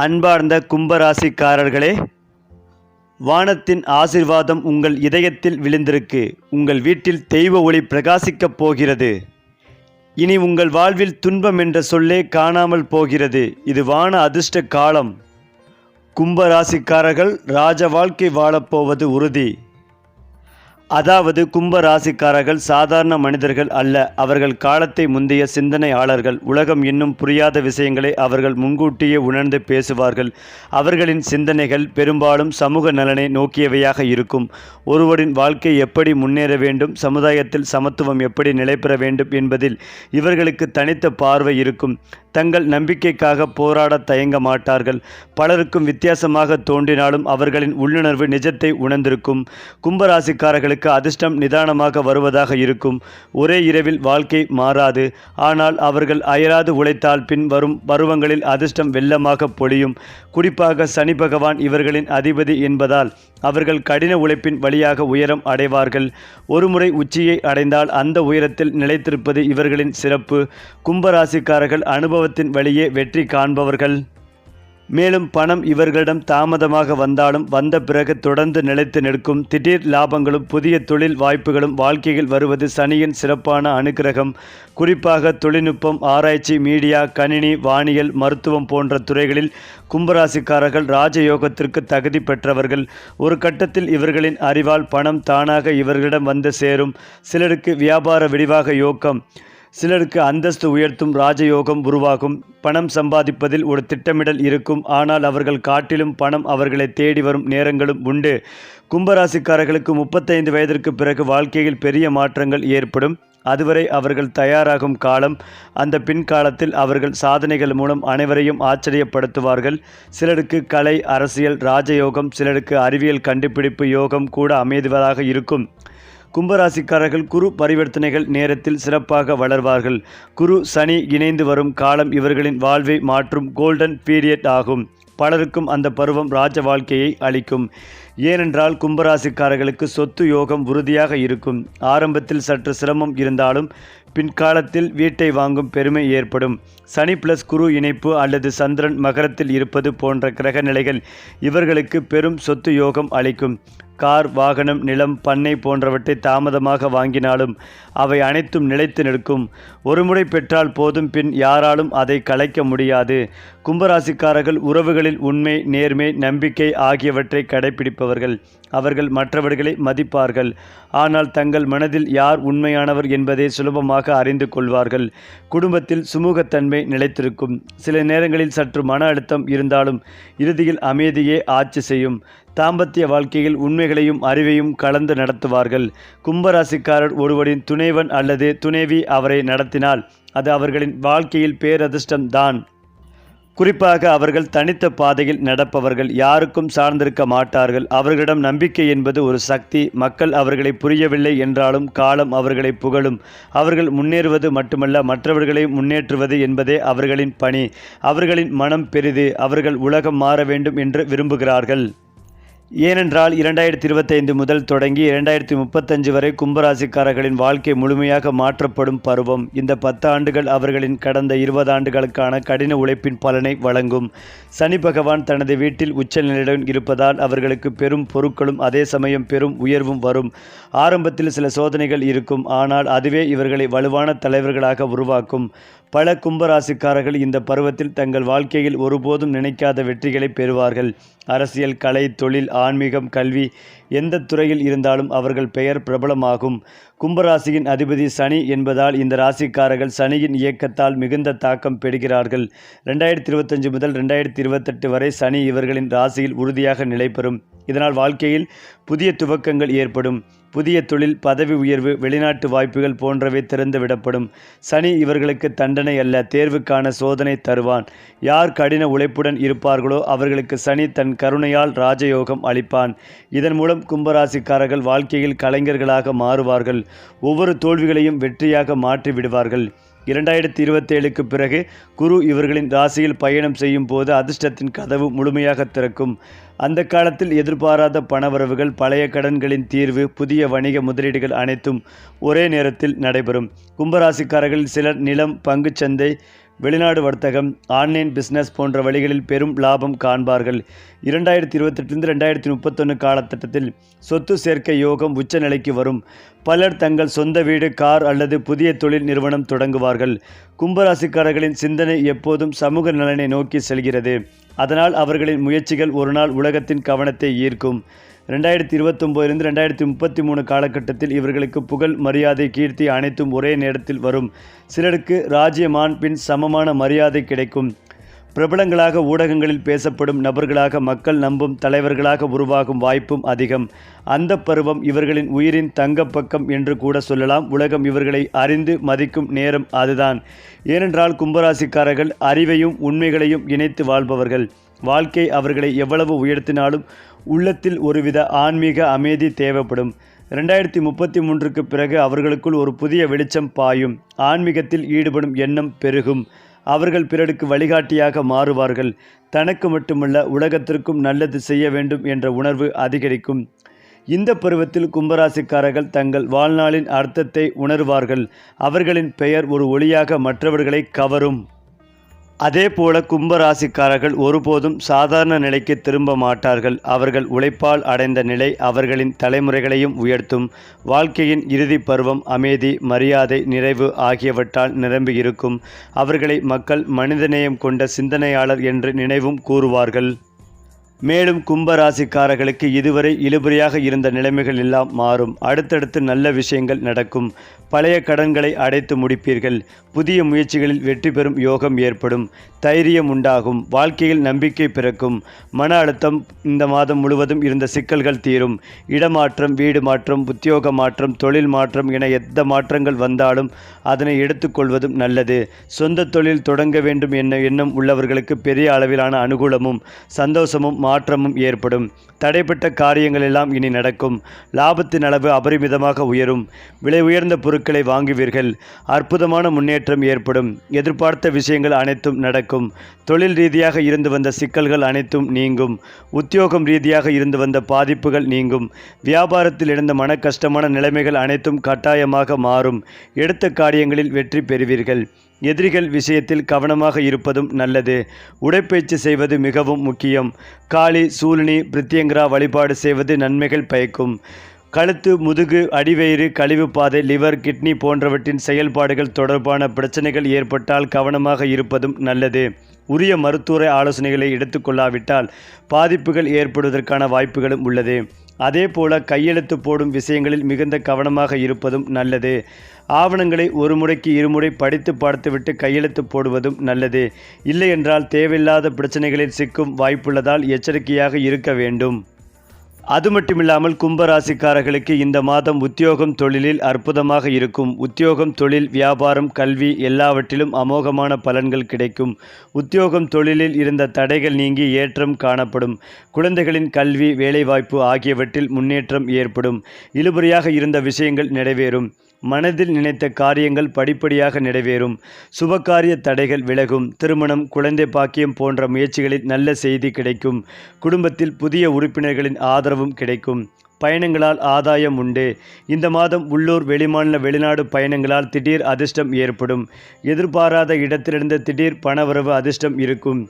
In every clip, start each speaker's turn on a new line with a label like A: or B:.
A: அன்பார்ந்த கும்பராசிக்காரர்களே வானத்தின் ஆசிர்வாதம் உங்கள் இதயத்தில் விழுந்திருக்கு. உங்கள் வீட்டில் தெய்வ ஒளி பிரகாசிக்கப் போகிறது. இனி உங்கள் வாழ்வில் துன்பம் என்ற சொல்லே காணாமல் போகிறது. இது வான அதிர்ஷ்ட காலம். கும்பராசிக்காரர்கள் ராஜ வாழ்க்கை வாழப்போவது உறுதி. அதாவது கும்ப ராசிக்காரர்கள் சாதாரண மனிதர்கள் அல்ல. அவர்கள் காலத்தை முந்தைய சிந்தனையாளர்கள். உலகம் இன்னும் புரியாத விஷயங்களை அவர்கள் முன்கூட்டியே உணர்ந்து பேசுவார்கள். அவர்களின் சிந்தனைகள் பெரும்பாலும் சமூக நலனை நோக்கியவையாக இருக்கும். ஒருவரின் வாழ்க்கை எப்படி முன்னேற வேண்டும்? சமுதாயத்தில் சமத்துவம் எப்படி நிலைபெற வேண்டும் என்பதில் இவர்களுக்கு தனித்த பார்வை இருக்கும். தங்கள் நம்பிக்கைக்காக போராட தயங்க மாட்டார்கள். பலருக்கும் வித்தியாசமாக தோன்றினாலும் அவர்களின் உள்ளுணர்வு நிஜத்தை உணர்ந்திருக்கும். கும்பராசிக்காரர்களுக்கு அதிர்ஷ்டம் நிதானமாக வருவதாக இருக்கும். ஒரே இரவில் வாழ்க்கை மாறாது. ஆனால் அவர்கள் அயராது உழைத்தால் பின் வரும் பருவங்களில் அதிர்ஷ்டம் வெள்ளமாக பொழியும். குறிப்பாக சனி பகவான் இவர்களின் அதிபதி என்பதால் அவர்கள் கடின உழைப்பின் வழியாக உயரம் அடைவார்கள். ஒருமுறை உச்சியை அடைந்தால் அந்த உயரத்தில் நிலைத்திருப்பது இவர்களின் சிறப்பு. கும்பராசிக்காரர்கள் அனுபவத்தின் வழியே வெற்றி காண்பவர்கள். மேலும் பணம் இவர்களிடம் தாமதமாக வந்தாலும் வந்த பிறகு தொடர்ந்து நிலைத்து நிற்கும் திடீர் லாபங்களும் புதிய தொழில் வாய்ப்புகளும் வாழ்க்கையில் வருவது சனியின் சிறப்பான அனுக்கிரகம் குறிப்பாக தொழில்நுட்பம் ஆராய்ச்சி மீடியா கணினி வானியல் மருத்துவம் போன்ற துறைகளில் கும்பராசிக்காரர்கள் ராஜயோகத்திற்கு தகுதி பெற்றவர்கள். ஒரு கட்டத்தில் இவர்களின் அறிவால் பணம் தானாக இவர்களிடம் வந்து சேரும். சிலருக்கு வியாபார விரிவாக யோக்கம் சிலருக்கு அந்தஸ்து உயர்த்தும் ராஜயோகம் உருவாகும். பணம் சம்பாதிப்பதில் ஒரு திட்டமிடல் இருக்கும். ஆனால் அவர்கள் காட்டிலும் பணம் அவர்களை தேடி வரும் நேரங்களும் உண்டு. கும்பராசிக்காரர்களுக்கு முப்பத்தைந்து வயதிற்கு பிறகு வாழ்க்கையில் பெரிய மாற்றங்கள் ஏற்படும். அதுவரை அவர்கள் தயாராகும் காலம் அந்த பின்காலத்தில் அவர்கள் சாதனைகள் மூலம் அனைவரையும் ஆச்சரியப்படுத்துவார்கள். சிலருக்கு கலை அரசியல் ராஜயோகம் சிலருக்கு அறிவியல் கண்டுபிடிப்பு யோகம் கூட அமைதுவதாக இருக்கும். கும்பராசிக்காரர்கள் குரு பரிவர்த்தனைகள் நேரத்தில் சிறப்பாக வளர்வார்கள். குரு சனி இணைந்து வரும் காலம் இவர்களின் வாழ்வை மாற்றும் கோல்டன் பீரியட் ஆகும். பலருக்கும் அந்த பருவம் ராஜ வாழ்க்கையை அளிக்கும். ஏனென்றால் கும்பராசிக்காரர்களுக்கு சொத்து யோகம் உறுதியாக இருக்கும். ஆரம்பத்தில் சற்று சிரமம் இருந்தாலும் பின்காலத்தில் வீட்டை வாங்கும் பெருமை ஏற்படும். சனி பிளஸ் குரு இணைப்பு அல்லது சந்திரன் மகரத்தில் இருப்பது போன்ற கிரக நிலைகள் இவர்களுக்கு பெரும் சொத்து யோகம் அளிக்கும். கார் வாகனம் நிலம் பண்ணை போன்றவற்றை தாமதமாக வாங்கினாலும் அவை அனைத்தும் நிலைத்து நிற்கும். ஒருமுறை பெற்றால் போதும் பின் யாராலும் அதை கலைக்க முடியாது. கும்பராசிக்காரர்கள் உறவுகளில் உண்மை நேர்மை நம்பிக்கை ஆகியவற்றை கடைபிடிப்பவர்கள் அவர்கள் மற்றவர்களை மதிப்பார்கள். ஆனால் தங்கள் மனதில் யார் உண்மையானவர் என்பதை சுலபமாக அறிந்து கொள்வார்கள். குடும்பத்தில் சுமூகத்தன்மை நிலைத்திருக்கும். சில நேரங்களில் சற்று மன அழுத்தம் இருந்தாலும் இறுதியில் அமைதியே ஆட்சி செய்யும். தாம்பத்திய வாழ்க்கையில் உண்மைகளையும் அறிவையும் கலந்து நடத்துவார்கள். கும்பராசிக்காரர் ஒருவரின் துணைவன் அல்லது துணைவி அவரை நடத்தினால் அது அவர்களின் வாழ்க்கையில் பேரதிர்ஷ்டம் தான். குறிப்பாக அவர்கள் தனித்த பாதையில் நடப்பவர்கள் யாருக்கும் சார்ந்திருக்க மாட்டார்கள். அவர்களிடம் நம்பிக்கை என்பது ஒரு சக்தி. மக்கள் அவர்களை புரியவில்லை என்றாலும் காலம் அவர்களை புகழும். அவர்கள் முன்னேறுவது மட்டுமல்ல மற்றவர்களை முன்னேற்றுவது என்பதே அவர்களின் பணி. அவர்களின் மனம் பெரிது. அவர்கள் உலகம் மாற வேண்டும் என்று விரும்புகிறார்கள். ஏனென்றால் இரண்டாயிரத்தி இருபத்தைந்து முதல் தொடங்கி இரண்டாயிரத்தி முப்பத்தஞ்சு வரை கும்பராசிக்காரர்களின் வாழ்க்கை முழுமையாக மாற்றப்படும் பருவம். இந்த பத்து ஆண்டுகள் அவர்களின் கடந்த இருபது ஆண்டுகளுக்கான கடின உழைப்பின் பலனை வழங்கும். சனி பகவான் தனது வீட்டில் உச்சநிலையுடன் இருப்பதால் அவர்களுக்கு பெரும் பொருட்களும் அதே சமயம் பெரும் உயர்வும் வரும். ஆரம்பத்தில் சில சோதனைகள் இருக்கும் ஆனால் அதுவே இவர்களை வலுவான தலைவர்களாக உருவாக்கும். பல கும்பராசிக்காரர்கள் இந்த பருவத்தில் தங்கள் வாழ்க்கையில் ஒருபோதும் நினைக்காத வெற்றிகளை பெறுவார்கள். அரசியல் கலை தொழில் ஆன்மீகம் கல்வி எந்த துறையில் இருந்தாலும் அவர்கள் பெயர் பிரபலமாகும். கும்பராசியின் அதிபதி சனி என்பதால் இந்த ராசிக்காரர்கள் சனியின் இயக்கத்தால் மிகுந்த தாக்கம் பெறுகிறார்கள். ரெண்டாயிரத்தி இருபத்தஞ்சு முதல் ரெண்டாயிரத்தி இருபத்தெட்டு வரை சனி இவர்களின் ராசியில் உறுதியாக நிலை பெறும் இதனால் வாழ்க்கையில் புதிய துவக்கங்கள் ஏற்படும். புதிய தொழில் பதவி உயர்வு வெளிநாட்டு வாய்ப்புகள் போன்றவை திறந்து விடப்படும். சனி இவர்களுக்கு தண்டனை அல்ல தேர்வுக்கான சோதனை தருவான். யார் கடின உழைப்புடன் இருப்பார்களோ அவர்களுக்கு சனி தன் கருணையால் ராஜயோகம் அளிப்பான். இதன் மூலம் கும்பராசிக்காரர்கள் வாழ்க்கையில் கலைஞர்களாக மாறுவார்கள். ஒவ்வொரு தோல்விகளையும் வெற்றியாக மாற்றி விடுவார்கள் இரண்டாயிரத்தி இருபத்தேழுக்கு பிறகு குரு இவர்களின் ராசியில் பயணம் செய்யும் போது அதிர்ஷ்டத்தின் கதவு முழுமையாக திறக்கும். அந்த காலத்தில் எதிர்பாராத பணவரவுகள் பழைய கடன்களின் தீர்வு புதிய வணிக முதலீடுகள் அனைத்தும் ஒரே நேரத்தில் நடைபெறும். கும்பராசிக்காரர்கள் சிலர் நிலம் பங்குச்சந்தை வெளிநாடு வர்த்தகம் ஆன்லைன் பிஸ்னஸ் போன்ற வழிகளில் பெரும் லாபம் காண்பார்கள். இரண்டாயிரத்தி இருபத்தெட்டுலேருந்து ரெண்டாயிரத்தி முப்பத்தொன்று காலகட்டத்தில் சொத்து சேர்க்கை யோகம் உச்ச நிலைக்கு வரும். பலர் தங்கள் சொந்த வீடு கார் அல்லது புதிய தொழில் நிறுவனம் தொடங்குவார்கள். கும்பராசிக்காரர்களின் சிந்தனை எப்போதும் சமூக நலனை நோக்கி செல்கிறது. அதனால் அவர்களின் முயற்சிகள் ஒரு நாள் உலகத்தின் கவனத்தை ஈர்க்கும். ரெண்டாயிரத்தி இருபத்தொம்போதிலிருந்து ரெண்டாயிரத்தி முப்பத்தி மூணு காலகட்டத்தில் இவர்களுக்கு புகழ் மரியாதை கீர்த்தி அனைத்தும் ஒரே நேரத்தில் வரும். சிலருக்கு ராஜ்யமான் பின் சமமான மரியாதை கிடைக்கும். பிரபலங்களாக ஊடகங்களில் பேசப்படும் நபர்களாக மக்கள் நம்பும் தலைவர்களாக உருவாகும் வாய்ப்பும் அதிகம். அந்த பருவம் இவர்களின் உயிரின் தங்கப்பக்கம் என்று கூட சொல்லலாம். உலகம் இவர்களை அறிந்து மதிக்கும் நேரம் அதுதான். ஏனென்றால் கும்பராசிக்காரர்கள் அறிவையும் உண்மைகளையும் இணைத்து வாழ்பவர்கள். வாழ்க்கை அவர்களை எவ்வளவு உயர்த்தினாலும் உள்ளத்தில் ஒருவித ஆன்மீக அமைதி தேவைப்படும். ரெண்டாயிரத்தி முப்பத்தி மூன்றுக்கு பிறகு அவர்களுக்குள் ஒரு புதிய வெளிச்சம் பாயும். ஆன்மீகத்தில் ஈடுபடும் எண்ணம் பெருகும். அவர்கள் பிறருக்கு வழிகாட்டியாக மாறுவார்கள். தனக்கு மட்டுமல்ல உலகத்திற்கும் நல்லது செய்ய வேண்டும் என்ற உணர்வு அதிகரிக்கும். இந்த பருவத்தில் கும்பராசிக்காரர்கள் தங்கள் வாழ்நாளின் அர்த்தத்தை உணர்வார்கள். அவர்களின் பெயர் ஒரு ஒளியாக மற்றவர்களை கவரும். அதே போல கும்பராசிக்காரர்கள் ஒருபோதும் சாதாரண நிலைக்கு திரும்ப மாட்டார்கள். அவர்கள் உழைப்பால் அடைந்த நிலை அவர்களின் தலைமுறைகளையும் உயர்த்தும். வாழ்க்கையின் இறுதி பருவம் அமைதி மரியாதை நிறைவு ஆகியவற்றால் நிரம்பியிருக்கும் அவர்களை மக்கள் மனிதநேயம் கொண்ட சிந்தனையாளர் என்று நினைவும் கூறுவார்கள். மேலும் கும்பராசிக்காரர்களுக்கு இதுவரை இழுபறியாக இருந்த நிலைமைகள் எல்லாம் மாறும். அடுத்தடுத்து நல்ல விஷயங்கள் நடக்கும். பழைய கடன்களை அடைத்து முடிப்பீர்கள். புதிய முயற்சிகளில் வெற்றி பெறும் யோகம் ஏற்படும். தைரியம் உண்டாகும். வாழ்க்கையில் நம்பிக்கை பிறக்கும். மன அழுத்தம் இந்த மாதம் முழுவதும் இருந்த சிக்கல்கள் தீரும். இடமாற்றம் வீடு மாற்றம் உத்தியோக மாற்றம் தொழில் மாற்றம் என எந்த மாற்றங்கள் வந்தாலும் அதனை எடுத்துக்கொள்வதும் நல்லது. சொந்த தொழில் தொடங்க வேண்டும் என்ன எண்ணம் உள்ளவர்களுக்கு பெரிய அளவிலான அனுகூலமும் சந்தோஷமும் மாற்றமும் ஏற்படும். தடைப்பட்ட காரியங்களெல்லாம் இனி நடக்கும். லாபத்தின் அளவு அபரிமிதமாக உயரும். விலை உயர்ந்த பொருட்களை வாங்குவீர்கள். அற்புதமான முன்னேற்றம் ஏற்படும். எதிர்பார்த்த விஷயங்கள் அனைத்தும் நடக்கும். தொழில் ரீதியாக இருந்து வந்த சிக்கல்கள் அனைத்தும் நீங்கும். உத்தியோகம் ரீதியாக இருந்து வந்த பாதிப்புகள் நீங்கும். வியாபாரத்தில் இருந்த மன கஷ்டமான நிலைமைகள் அனைத்தும் கட்டாயமாக மாறும். எடுத்த காரியங்களில் வெற்றி பெறுவீர்கள். எதிரிகள் விஷயத்தில் கவனமாக இருப்பதும் நல்லது. உடைப்பயிற்சி செய்வது மிகவும் முக்கியம். காளி சூலினி பிரித்தியங்கரா வழிபாடு செய்வது நன்மைகள் பயக்கும். கழுத்து முதுகு அடிவயிறு கழிவு பாதை லிவர் கிட்னி போன்றவற்றின் செயல்பாடுகள் தொடர்பான பிரச்சனைகள் ஏற்பட்டால் கவனமாக இருப்பதும் நல்லது. உரிய மருத்துவ ஆலோசனைகளை எடுத்துக்கொள்ளாவிட்டால் பாதிப்புகள் ஏற்படுவதற்கான வாய்ப்புகளும் உள்ளது. அதே போல கையெழுத்து போடும் விஷயங்களில் மிகுந்த கவனமாக இருப்பதும் நல்லது. ஆவணங்களை ஒரு முறைக்கு இருமுறை படித்து பார்த்துவிட்டு கையெழுத்து போடுவதும் நல்லது. இல்லையென்றால் தேவையில்லாத பிரச்சனைகளில் சிக்கும் வாய்ப்புள்ளதால் எச்சரிக்கையாக இருக்க வேண்டும். அது மட்டுமில்லாமல் கும்பராசிக்காரர்களுக்கு இந்த மாதம் உத்தியோகம் தொழிலில் அற்புதமாக இருக்கும். உத்தியோகம் தொழில் வியாபாரம் கல்வி எல்லாவற்றிலும் அமோகமான பலன்கள் கிடைக்கும். உத்தியோகம் தொழிலில் இருந்த தடைகள் நீங்கி ஏற்றம் காணப்படும். குழந்தைகளின் கல்வி வேலைவாய்ப்பு ஆகியவற்றில் முன்னேற்றம் ஏற்படும். இழுபறியாக இருந்த விஷயங்கள் நிறைவேறும். மனதில் நினைத்த காரியங்கள் படிப்படியாக நிறைவேறும். சுபகாரிய தடைகள் விலகும். திருமணம் குழந்தை பாக்கியம் போன்ற முயற்சிகளில் நல்ல செய்தி கிடைக்கும். குடும்பத்தில் புதிய உறுப்பினர்களின் ஆதரவும் கிடைக்கும். பயணங்களால் ஆதாயம் உண்டு. இந்த மாதம் உள்ளூர் வெளிமாநில வெளிநாடு பயணங்களால் திடீர் அதிர்ஷ்டம் ஏற்படும். எதிர்பாராத இடத்திலிருந்து திடீர் பணவரவு அதிர்ஷ்டம் இருக்கும்.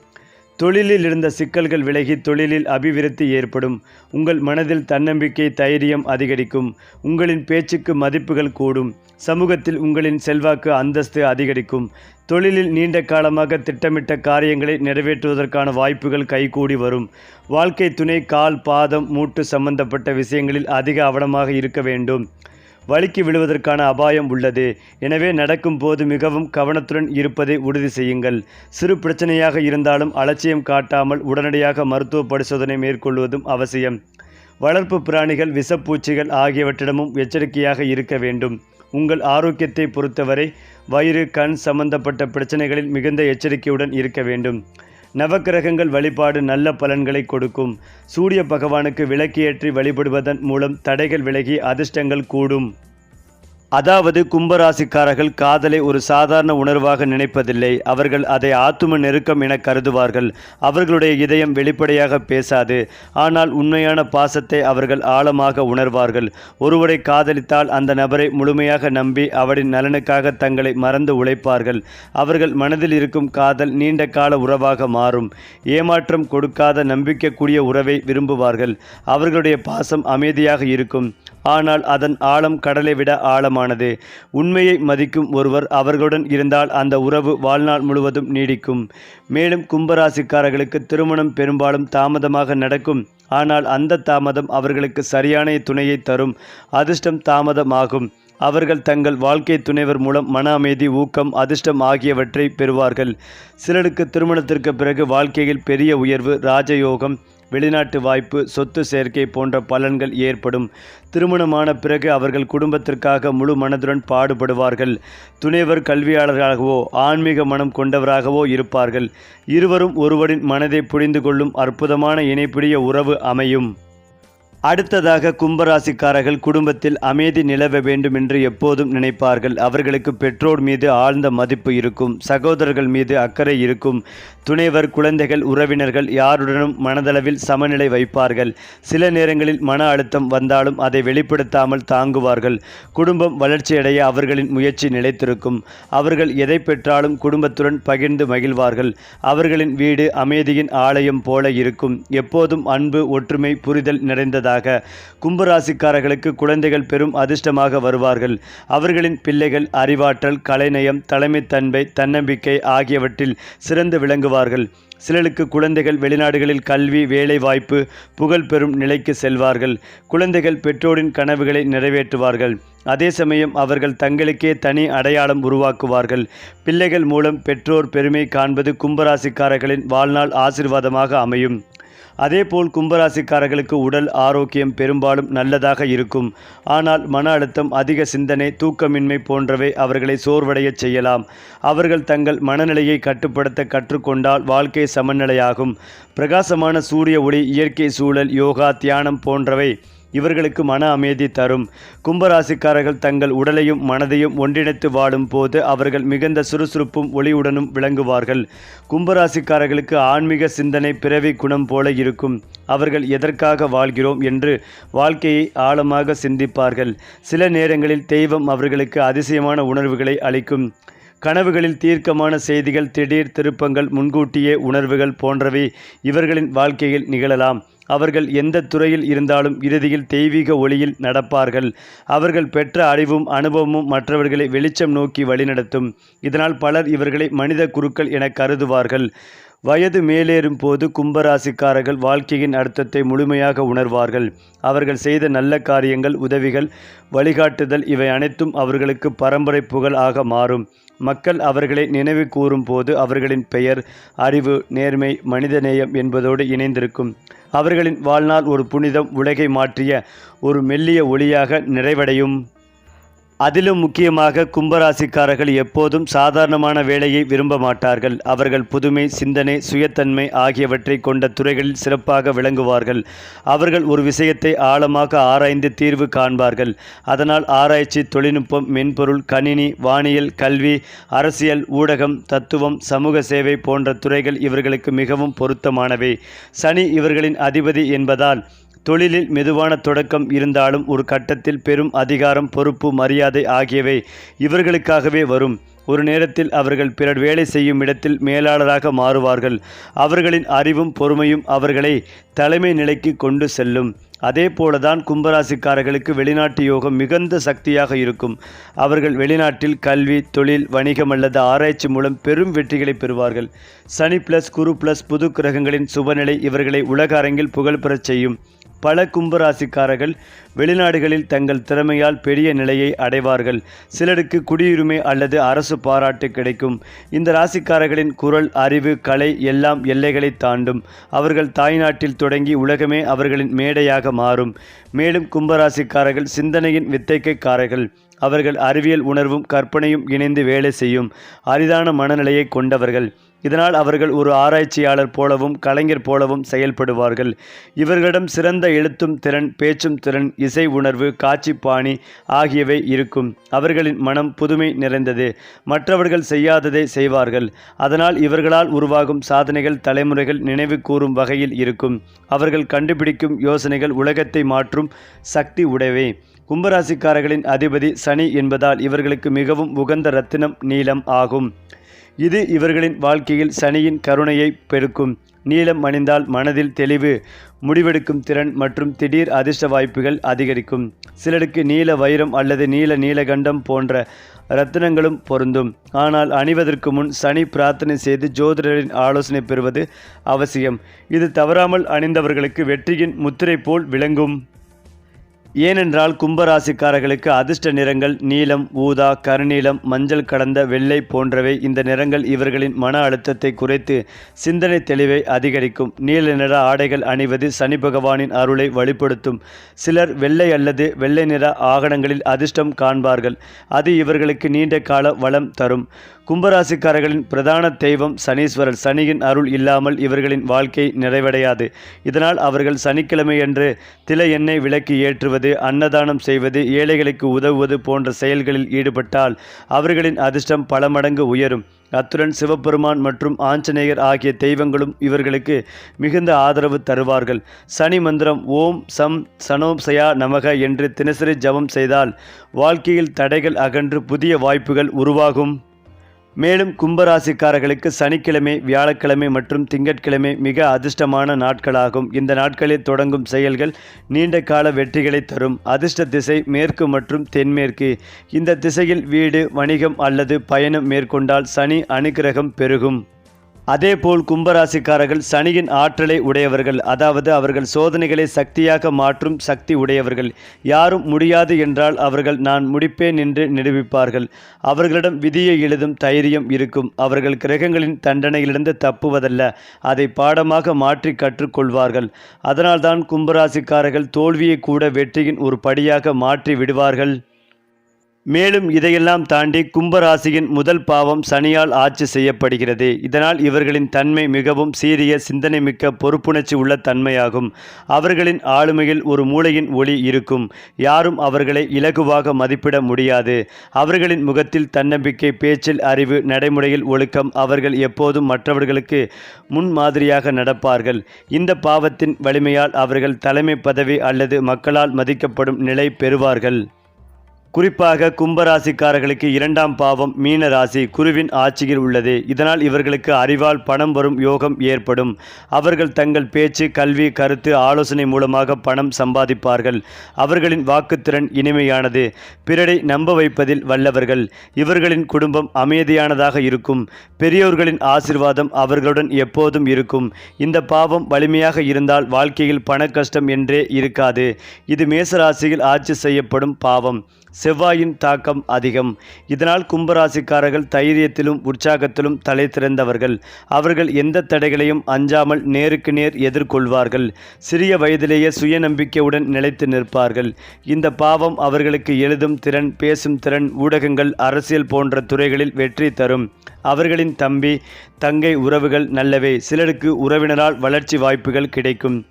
A: தொழிலில் இருந்த சிக்கல்கள் விலகி தொழிலில் அபிவிருத்தி ஏற்படும். உங்கள் மனதில் தன்னம்பிக்கை தைரியம் அதிகரிக்கும். உங்களின் பேச்சுக்கு மதிப்புகள் கூடும். சமூகத்தில் உங்களின் செல்வாக்கு அந்தஸ்து அதிகரிக்கும். தொழிலில் நீண்ட காலமாக திட்டமிட்ட காரியங்களை நிறைவேற்றுவதற்கான வாய்ப்புகள் கைகூடி வரும். வாழ்க்கை துணை கால் பாதம் மூட்டு சம்பந்தப்பட்ட விஷயங்களில் அதிக அவனமாக இருக்க வேண்டும். வழுக்கி விழுவதற்கான அபாயம் உள்ளது. எனவே நடக்கும் போது மிகவும் கவனத்துடன் இருப்பதை உறுதி செய்யுங்கள். சிறு பிரச்சனையாக இருந்தாலும் அலட்சியம் காட்டாமல் உடனடியாக மருத்துவ பரிசோதனை மேற்கொள்வதும் அவசியம். வளர்ப்பு பிராணிகள் விஷப்பூச்சிகள் ஆகியவற்றிடமும் எச்சரிக்கையாக இருக்க வேண்டும். உங்கள் ஆரோக்கியத்தை பொறுத்தவரை வயிறு கண் சம்பந்தப்பட்ட பிரச்சனைகளில் மிகுந்த எச்சரிக்கையுடன் இருக்க வேண்டும். நவக்கிரகங்கள் வழிபாடு நல்ல பலன்களை கொடுக்கும். சூரிய பகவானுக்கு விளக்கேற்றி வழிபடுவதன் மூலம் தடைகள் விலகி அதிர்ஷ்டங்கள் கூடும். அதாவது கும்பராசிக்காரர்கள் காதலை ஒரு சாதாரண உணர்வாக நினைப்பதில்லை. அவர்கள் அதை ஆத்தும நெருக்கம் என கருதுவார்கள். அவர்களுடைய இதயம் வெளிப்படையாக பேசாது. ஆனால் உண்மையான பாசத்தை அவர்கள் ஆழமாக உணர்வார்கள். ஒருவரை காதலித்தால் அந்த நபரை முழுமையாக நம்பி அவரின் நலனுக்காக தங்களை மறந்து உழைப்பார்கள். அவர்கள் மனதில் இருக்கும் காதல் நீண்ட கால உறவாக மாறும். ஏமாற்றம் கொடுக்காத நம்பிக்கக்கூடிய உறவை விரும்புவார்கள். அவர்களுடைய பாசம் அமைதியாக இருக்கும். ஆனால் அதன் ஆழம் கடலை விட ஆழம் முக்கியமானது உண்மையை மதிக்கும் ஒருவர் அவர்களுடன் இருந்தால் அந்த உறவு வாழ்நாள் முழுவதும் நீடிக்கும். மேலும் கும்பராசிக்காரர்களுக்கு திருமணம் பெரும்பாலும் தாமதமாக நடக்கும். ஆனால் அந்த தாமதம் அவர்களுக்கு சரியான துணையை தரும். அதிர்ஷ்டம் தாமதமாகும். அவர்கள் தங்கள் வாழ்க்கை துணைவர் மூலம் மன அமைதி ஊக்கம் அதிர்ஷ்டம் ஆகியவற்றை பெறுவார்கள். சிலருக்கு திருமணத்திற்கு பிறகு வாழ்க்கையில் பெரிய உயர்வு ராஜயோகம் வெளிநாட்டு வாய்ப்பு சொத்து சேர்க்கை போன்ற பலன்கள் ஏற்படும். திருமணமான பிறகு அவர்கள் குடும்பத்திற்காக முழு மனதுடன் பாடுபடுவார்கள். துணைவர் கல்வியாளர்களாகவோ ஆன்மீக மனம் கொண்டவராகவோ இருப்பார்கள். இருவரும் ஒருவரின் மனதை புரிந்து கொள்ளும் அற்புதமான இணைப்பிடிய உறவு அமையும். அடுத்ததாக கும்பராசிக்காரர்கள் குடும்பத்தில் அமைதி நிலவ வேண்டும் என்று எப்போதும் நினைப்பார்கள். அவர்களுக்கு பெற்றோர் மீது ஆழ்ந்த மதிப்பு இருக்கும். சகோதரர்கள் மீது அக்கறை இருக்கும். துணைவர் குழந்தைகள் உறவினர்கள் யாருடனும் மனதளவில் சமநிலை வைப்பார்கள். சில நேரங்களில் மன அழுத்தம் வந்தாலும் அதை வெளிப்படுத்தாமல் தாங்குவார்கள். குடும்பம் வளர்ச்சியடைய அவர்களின் முயற்சி நிலைத்திருக்கும். அவர்கள் எதை பெற்றாலும் குடும்பத்துடன் பகிர்ந்து மகிழ்வார்கள். அவர்களின் வீடு அமைதியின் ஆலயம் போல இருக்கும். எப்போதும் அன்பு ஒற்றுமை புரிதல் நிறைந்தது நிறைந்ததாக கும்பராசிக்காரர்களுக்கு குழந்தைகள் பெரும் அதிர்ஷ்டமாக வருவார்கள். அவர்களின் பிள்ளைகள் அறிவாற்றல் கலைநயம் தலைமைத்தன்மை தன்னம்பிக்கை ஆகியவற்றில் சிறந்து விளங்குவார்கள். சிலருக்கு குழந்தைகள் வெளிநாடுகளில் கல்வி வேலை வாய்ப்பு புகழ் பெறும் நிலைக்கு செல்வார்கள். குழந்தைகள் பெற்றோரின் கனவுகளை நிறைவேற்றுவார்கள். அதே சமயம் அவர்கள் தங்களுக்கே தனி அடையாளம் உருவாக்குவார்கள். பிள்ளைகள் மூலம் பெற்றோர் பெருமை காண்பது கும்பராசிக்காரர்களின் வாழ்நாள் ஆசிர்வாதமாக அமையும். அதேபோல் கும்பராசிக்காரர்களுக்கு உடல் ஆரோக்கியம் பெரும்பாலும் நல்லதாக இருக்கும். ஆனால் மன அழுத்தம் அதிக சிந்தனை தூக்கமின்மை போன்றவை அவர்களை சோர்வடையச் செய்யலாம். அவர்கள் தங்கள் மனநிலையை கட்டுப்படுத்த கற்றுக்கொண்டால் வாழ்க்கை சமநிலையாகும். பிரகாசமான சூரிய ஒளி இயற்கை சூழல் யோகா தியானம் போன்றவை இவர்களுக்கு மன அமைதி தரும். கும்பராசிக்காரர்கள் தங்கள் உடலையும் மனதையும் ஒன்றிணைத்து வாழும் போது அவர்கள் மிகுந்த சுறுசுறுப்பும் ஒளியுடனும் விளங்குவார்கள். கும்பராசிக்காரர்களுக்கு ஆன்மீக சிந்தனை பிறவி குணம் போல இருக்கும். அவர்கள் எதற்காக வாழ்கிறோம் என்று வாழ்க்கையை ஆழமாக சிந்திப்பார்கள். சில நேரங்களில் தெய்வம் அவர்களுக்கு அதிசயமான உணர்வுகளை அளிக்கும். கனவுகளில் தீர்க்கமான செய்திகள் திடீர் திருப்பங்கள் முன்கூட்டியே உணர்வுகள் போன்றவை இவர்களின் வாழ்க்கையில் நிகழலாம். அவர்கள் எந்த துறையில் இருந்தாலும் இறுதியில் தெய்வீக ஒளியில் நடப்பார்கள். அவர்கள் பெற்ற அறிவும் அனுபவமும் மற்றவர்களை வெளிச்சம் நோக்கி வழிநடத்தும். இதனால் பலர் இவர்களை மனித குருக்கள் என கருதுவார்கள். வயது மேலேறும் போது கும்பராசிக்காரர்கள் வாழ்க்கையின் அர்த்தத்தை முழுமையாக உணர்வார்கள். அவர்கள் செய்த நல்ல காரியங்கள் உதவிகள் வழிகாட்டுதல் இவை அனைத்தும் அவர்களுக்கு பரம்பரை புகழ் ஆக மாறும். மக்கள் அவர்களை நினைவு கூறும் போது அவர்களின் பெயர் அறிவு நேர்மை மனிதநேயம் என்பதோடு இணைந்திருக்கும். அவர்களின் வாழ்நாள் ஒரு புனிதம் உலகை மாற்றிய ஒரு மெல்லிய ஒளியாக நிறைவடையும். அதிலும் முக்கியமாக கும்பராசிக்காரர்கள் எப்போதும் சாதாரணமான வேலையை விரும்ப மாட்டார்கள். அவர்கள் புதுமை சிந்தனை சுயத்தன்மை ஆகியவற்றை கொண்ட துறைகளில் சிறப்பாக விளங்குவார்கள். அவர்கள் ஒரு விஷயத்தை ஆழமாக ஆராய்ந்து தீர்வு காண்பார்கள். அதனால் ஆராய்ச்சி தொழில்நுட்பம் மென்பொருள் கணினி வானியல் கல்வி அரசியல் ஊடகம் தத்துவம் சமூக சேவை போன்ற துறைகள் இவர்களுக்கு மிகவும் பொருத்தமானவை. சனி இவர்களின் அதிபதி என்பதால் தொழிலில் மெதுவான தொடக்கம் இருந்தாலும் ஒரு கட்டத்தில் பெரும் அதிகாரம் பொறுப்பு மரியாதை ஆகியவை இவர்களுக்காகவே வரும். ஒரு நேரத்தில் அவர்கள் பிறர் வேலை செய்யும் இடத்தில் மேலாளராக மாறுவார்கள். அவர்களின் அறிவும் பொறுமையும் அவர்களை தலைமை நிலைக்கு கொண்டு செல்லும். அதே போலதான் கும்பராசிக்காரர்களுக்கு வெளிநாட்டு யோகம் மிகுந்த சக்தியாக இருக்கும். அவர்கள் வெளிநாட்டில் கல்வி தொழில் வணிகம் அல்லது ஆராய்ச்சி மூலம் பெரும் வெற்றிகளை பெறுவார்கள். சனி பிளஸ் குரு பிளஸ் புது கிரகங்களின் சுபநிலை இவர்களை உலக அரங்கில் புகழ்பெறச் செய்யும். பல கும்பராசிக்காரர்கள் வெளிநாடுகளில் தங்கள் திறமையால் பெரிய நிலையை அடைவார்கள். சிலருக்கு குடியுரிமை அல்லது அரசு பாராட்டு கிடைக்கும். இந்த ராசிக்காரர்களின் குரல் அறிவு கலை எல்லாம் எல்லைகளை தாண்டும். அவர்கள் தாய்நாட்டில் தொடங்கி உலகமே அவர்களின் மேடையாக மாறும். மேலும் கும்பராசிக்காரர்கள் சிந்தனையின் வித்தைக்கைக்காரர்கள். அவர்கள் அறிவியல் உணர்வும் கற்பனையும் இணைந்து வேலை செய்யும். அரிதான மனநிலையை கொண்டவர்கள். இதனால் அவர்கள் ஒரு ஆராய்ச்சியாளர் போலவும் கலைஞர் போலவும் செயல்படுவார்கள். இவர்களிடம் சிறந்த எழுத்தும் திறன் பேச்சும் திறன் இசை உணர்வு காட்சிப்பாணி ஆகியவை இருக்கும். அவர்களின் மனம் புதுமை நிறைந்தது. மற்றவர்கள் செய்யாததை செய்வார்கள். அதனால் இவர்களால் உருவாகும் சாதனைகள் தலைமுறைகள் நினைவு கூறும் வகையில் இருக்கும். அவர்கள் கண்டுபிடிக்கும் யோசனைகள் உலகத்தை மாற்றும் சக்தி உடையவை. கும்பராசிக்காரர்களின் அதிபதி சனி என்பதால் இவர்களுக்கு மிகவும் உகந்த ரத்தினம் நீளம் ஆகும். இது இவர்களின் வாழ்க்கையில் சனியின் கருணையை பெருக்கும். நீளம் அணிந்தால் மனதில் தெளிவு முடிவெடுக்கும் திறன் மற்றும் திடீர் அதிர்ஷ்ட வாய்ப்புகள் அதிகரிக்கும். சிலருக்கு நீல வைரம் அல்லது நீல நீலகண்டம் போன்ற ரத்தினங்களும் பொருந்தும். ஆனால் அணிவதற்கு முன் சனி பிரார்த்தனை செய்து ஜோதிடரின் ஆலோசனை பெறுவது அவசியம். இது தவறாமல் அணிந்தவர்களுக்கு வெற்றியின் முத்திரை போல் விளங்கும். ஏனென்றால் கும்பராசிக்காரர்களுக்கு அதிர்ஷ்ட நிறங்கள் நீலம் ஊதா கருநீலம் மஞ்சள் கடந்த வெள்ளை போன்றவை இந்த நிறங்கள் இவர்களின் மன அழுத்தத்தை குறைத்து சிந்தனை தெளிவை அதிகரிக்கும். நீல நிற ஆடைகள் அணிவது சனி பகவானின் அருளை வழிப்படுத்தும் சிலர் வெள்ளை அல்லது வெள்ளை நிற ஆகணங்களில் அதிர்ஷ்டம் காண்பார்கள். அது இவர்களுக்கு நீண்ட கால வளம் தரும். கும்பராசிக்காரர்களின் பிரதான தெய்வம் சனீஸ்வரர். சனியின் அருள் இல்லாமல் இவர்களின் வாழ்க்கை நிறைவடையாது. இதனால் அவர்கள் சனிக்கிழமையன்று தில எண்ணெய் விளக்கு ஏற்றுவது அன்னதானம் செய்வது ஏழைகளுக்கு உதவுவது போன்ற செயல்களில் ஈடுபட்டால் அவர்களின் அதிர்ஷ்டம் பல மடங்கு உயரும். அத்துடன் சிவபெருமான் மற்றும் ஆஞ்சநேயர் ஆகிய தெய்வங்களும் இவர்களுக்கு மிகுந்த ஆதரவு தருவார்கள். சனி மந்திரம் ஓம் சம் சனோம்சயா நமக என்று தினசரி ஜபம் செய்தால் வாழ்க்கையில் தடைகள் அகன்று புதிய வாய்ப்புகள் உருவாகும். மேலும் கும்பராசிக்காரர்களுக்கு சனிக்கிழமை வியாழக்கிழமை மற்றும் திங்கட்கிழமை மிக அதிர்ஷ்டமான நாட்களாகும். இந்த நாட்களில் தொடங்கும் செயல்கள் நீண்ட கால வெற்றிகளை தரும். அதிர்ஷ்ட திசை மேற்கு மற்றும் தென்மேற்கு. இந்த திசையில் வீடு வணிகம் அல்லது பயணம் மேற்கொண்டால் சனி அனுக்கிரகம் பெருகும். அதேபோல் கும்பராசிக்காரர்கள் சனியின் ஆற்றலை உடையவர்கள் அதாவது அவர்கள் சோதனைகளை சக்தியாக மாற்றும் சக்தி உடையவர்கள். யாரும் முடியாது என்றால் அவர்கள் நான் முடிப்பேன் என்று நிரூபிப்பார்கள். அவர்களிடம் விதியை எழுதும் தைரியம் இருக்கும். அவர்கள் கிரகங்களின் தண்டனையிலிருந்து தப்புவதல்ல அதை பாடமாக மாற்றி கற்றுக்கொள்வார்கள். அதனால்தான் கும்பராசிக்காரர்கள் தோல்வியை கூட வெற்றியின் ஒரு படியாக மாற்றி விடுவார்கள். மேலும் இதையெல்லாம் தாண்டி கும்பராசியின் முதல் பாவம் சனியால் ஆட்சி செய்யப்படுகிறது. இதனால் இவர்களின் தன்மை மிகவும் சீரிய சிந்தனை மிக்க பொறுப்புணர்ச்சி உள்ள தன்மையாகும். அவர்களின் ஆளுமையில் ஒரு மூளையின் ஒளி இருக்கும். யாரும் அவர்களை இலகுவாக மதிப்பிட முடியாது. அவர்களின் முகத்தில் தன்னம்பிக்கை பேச்சில் அறிவு நடைமுறையில் ஒழுக்கம் அவர்கள் எப்போதும் மற்றவர்களுக்கு முன்மாதிரியாக நடப்பார்கள். இந்த பாவத்தின் வலிமையால் அவர்கள் தலைமை பதவி அல்லது மக்களால் மதிக்கப்படும் நிலை பெறுவார்கள். குறிப்பாக கும்பராசிக்காரர்களுக்கு இரண்டாம் பாவம் மீன ராசி குருவின் ஆட்சியில் உள்ளது. இதனால் இவர்களுக்கு அறிவால் பணம் வரும் யோகம் ஏற்படும். அவர்கள் தங்கள் பேச்சு கல்வி கருத்து ஆலோசனை மூலமாக பணம் சம்பாதிப்பார்கள். அவர்களின் வாக்குத்திறன் இனிமையானது. பிறரை நம்ப வைப்பதில் வல்லவர்கள். இவர்களின் குடும்பம் அமைதியானதாக இருக்கும். பெரியோர்களின் ஆசிர்வாதம் அவர்களுடன் எப்போதும் இருக்கும். இந்த பாவம் வலிமையாக இருந்தால் வாழ்க்கையில் பண கஷ்டம் என்றே இருக்காது. இது மேசராசியில் ஆட்சி செய்யப்படும் பாவம். செவ்வாயின் தாக்கம் அதிகம். இதனால் கும்பராசிக்காரர்கள் தைரியத்திலும் உற்சாகத்திலும் தலை திறந்தவர்கள். அவர்கள் எந்த தடைகளையும் அஞ்சாமல் நேருக்கு நேர் எதிர்கொள்வார்கள். சிறிய வயதிலேயே சுயநம்பிக்கையுடன் நிலைத்து நிற்பார்கள். இந்த பாவம் அவர்களுக்கு எழுதும் திறன் பேசும் திறன் ஊடகங்கள் அரசியல் போன்ற துறைகளில் வெற்றி தரும். அவர்களின் தம்பி தங்கை உறவுகள் நல்லவை. சிலருக்கு உறவினரால் வளர்ச்சி வாய்ப்புகள் கிடைக்கும்.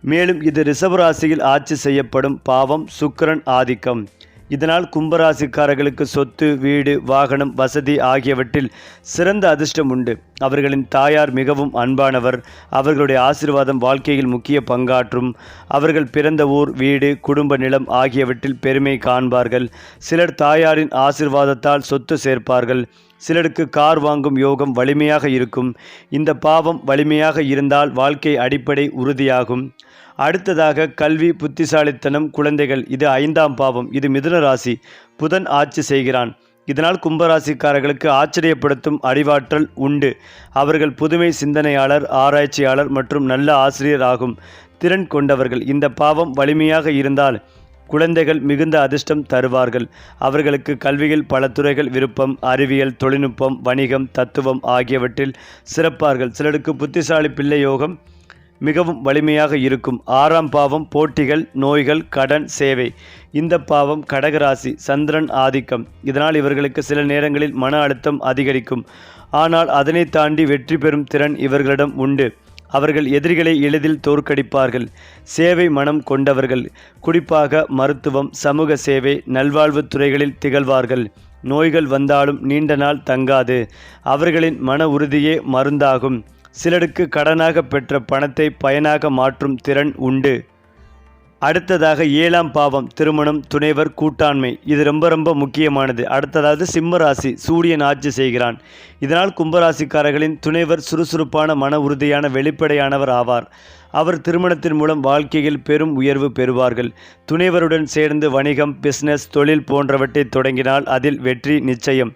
A: மேலும் இது ரிஷபராசியில் ஆட்சி செய்யப்படும் பாவம் சுக்கரன் ஆதிக்கம். இதனால் கும்பராசிக்காரர்களுக்கு சொத்து வீடு வாகனம் வசதி ஆகியவற்றில் சிறந்த அதிர்ஷ்டம் உண்டு. அவர்களின் தாயார் மிகவும் அன்பானவர். அவர்களுடைய ஆசீர்வாதம் வாழ்க்கையில் முக்கிய பங்காற்றும். அவர்கள் பிறந்த ஊர் வீடு குடும்ப நிலம் ஆகியவற்றில் பெருமை காண்பார்கள். சிலர் தாயாரின் ஆசீர்வாதத்தால் சொத்து சேர்ப்பார்கள். சிலருக்கு கார் வாங்கும் யோகம் வலிமையாக இருக்கும். இந்த பாவம் வலிமையாக இருந்தால் வாழ்க்கை அடிப்படை உறுதியாகும். அடுத்ததாக கல்வி புத்திசாலித்தனம் குழந்தைகள். இது ஐந்தாம் பாவம். இது மிதுன ராசி. புதன் ஆட்சி செய்கிறான். இதனால் கும்பராசிக்காரர்களுக்கு ஆச்சரியப்படுத்தும் அறிவாற்றல் உண்டு. அவர்கள் புதுமை சிந்தனையாளர் ஆராய்ச்சியாளர் மற்றும் நல்ல ஆசிரியர் ஆகும். திறன் கொண்டவர்கள். இந்த பாவம் வலிமையாக இருந்தால் குழந்தைகள் மிகுந்த அதிர்ஷ்டம் தருவார்கள். அவர்களுக்கு கல்வியில் பல துறைகள் விருப்பம் அறிவியல் தொழில்நுட்பம் வணிகம் தத்துவம் ஆகியவற்றில் சிறப்பார்கள். சிலருக்கு புத்திசாலி பிள்ளை யோகம் மிகவும் வலிமையாக இருக்கும். ஆறாம் பாவம் போட்டிகள் நோய்கள் கடன் சேவை. இந்த பாவம் கடகராசி சந்திரன் ஆதிக்கம். இதனால் இவர்களுக்கு சில நேரங்களில் மன அழுத்தம் அதிகரிக்கும். ஆனால் அதனை தாண்டி வெற்றி பெறும் திறன் இவர்களிடம் உண்டு. அவர்கள் எதிரிகளை எளிதில் தோற்கடிப்பார்கள். சேவை மனம் கொண்டவர்கள். குறிப்பாக மருத்துவம் சமூக சேவை நல்வாழ்வுத் துறைகளில் திகழ்வார்கள். நோய்கள் வந்தாலும் நீண்ட நாள் தங்காது. அவர்களின் மன உறுதியே மருந்தாகும். சிலருக்கு கடனாக பெற்ற பணத்தை பயனாக மாற்றும் திறன் உண்டு. அடுத்ததாக ஏழாம் பாவம் திருமணம் துணைவர் கூட்டாண்மை. இது ரொம்ப ரொம்ப முக்கியமானது. அடுத்ததாவது சிம்மராசி சூரியன் ஆட்சி செய்கிறான். இதனால் கும்பராசிக்காரர்களின் துணைவர் சுறுசுறுப்பான மன உறுதியான வெளிப்படையானவர் ஆவார். அவர் திருமணத்தின் மூலம் வாழ்க்கையில் பெரும் உயர்வு பெறுவார்கள். துணைவருடன் சேர்ந்து வணிகம் பிஸ்னஸ் தொழில் போன்றவற்றை தொடங்கினால் அதில் வெற்றி நிச்சயம்.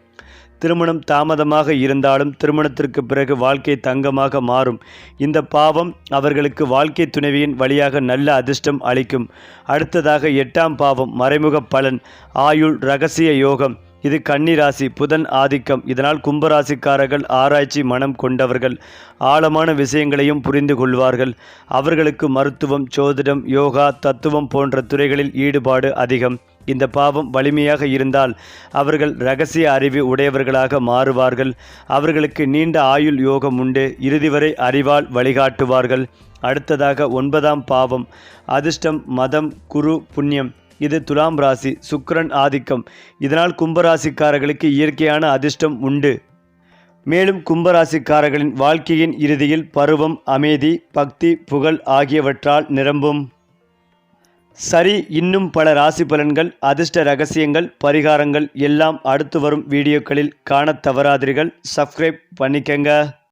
A: திருமணம் தாமதமாக இருந்தாலும் திருமணத்திற்கு பிறகு வாழ்க்கை தங்கமாக மாறும். இந்த பாவம் அவர்களுக்கு வாழ்க்கை துணைவியின் வழியாக நல்ல அதிர்ஷ்டம் அளிக்கும். அடுத்ததாக எட்டாம் பாவம் மறைமுக பலன் ஆயுள் ரகசிய யோகம். இது கன்னிராசி புதன் ஆதிக்கம். இதனால் கும்பராசிக்காரர்கள் ஆராய்ச்சி மனம் கொண்டவர்கள். ஆழமான விஷயங்களையும் புரிந்து கொள்வார்கள். அவர்களுக்கு மருத்துவம் சோதிடம் யோகா தத்துவம் போன்ற துறைகளில் ஈடுபாடு அதிகம். இந்த பாவம் வலிமையாக இருந்தால் அவர்கள் ரகசிய அறிவு உடையவர்களாக மாறுவார்கள். அவர்களுக்கு நீண்ட ஆயுள் யோகம் உண்டு. இறுதி வரை அறிவால் வழிகாட்டுவார்கள். அடுத்ததாக ஒன்பதாம் பாவம் அதிர்ஷ்டம் மதம் குரு புண்ணியம். இது துலாம் ராசி சுக்கிரன் ஆதிக்கம். இதனால் கும்பராசிக்காரர்களுக்கு இயற்கையான அதிர்ஷ்டம் உண்டு. மேலும் கும்பராசிக்காரர்களின் வாழ்க்கையின் இறுதியில் பருவம் அமைதி பக்தி புகழ் ஆகியவற்றால் நிரம்பும். சரி இன்னும் பல ராசி பலன்கள் அதிர்ஷ்ட ரகசியங்கள் பரிகாரங்கள் எல்லாம் அடுத்து வரும் வீடியோக்களில் காணத் தவறாதீர்கள். சப்ஸ்கிரைப் பண்ணிக்கங்க.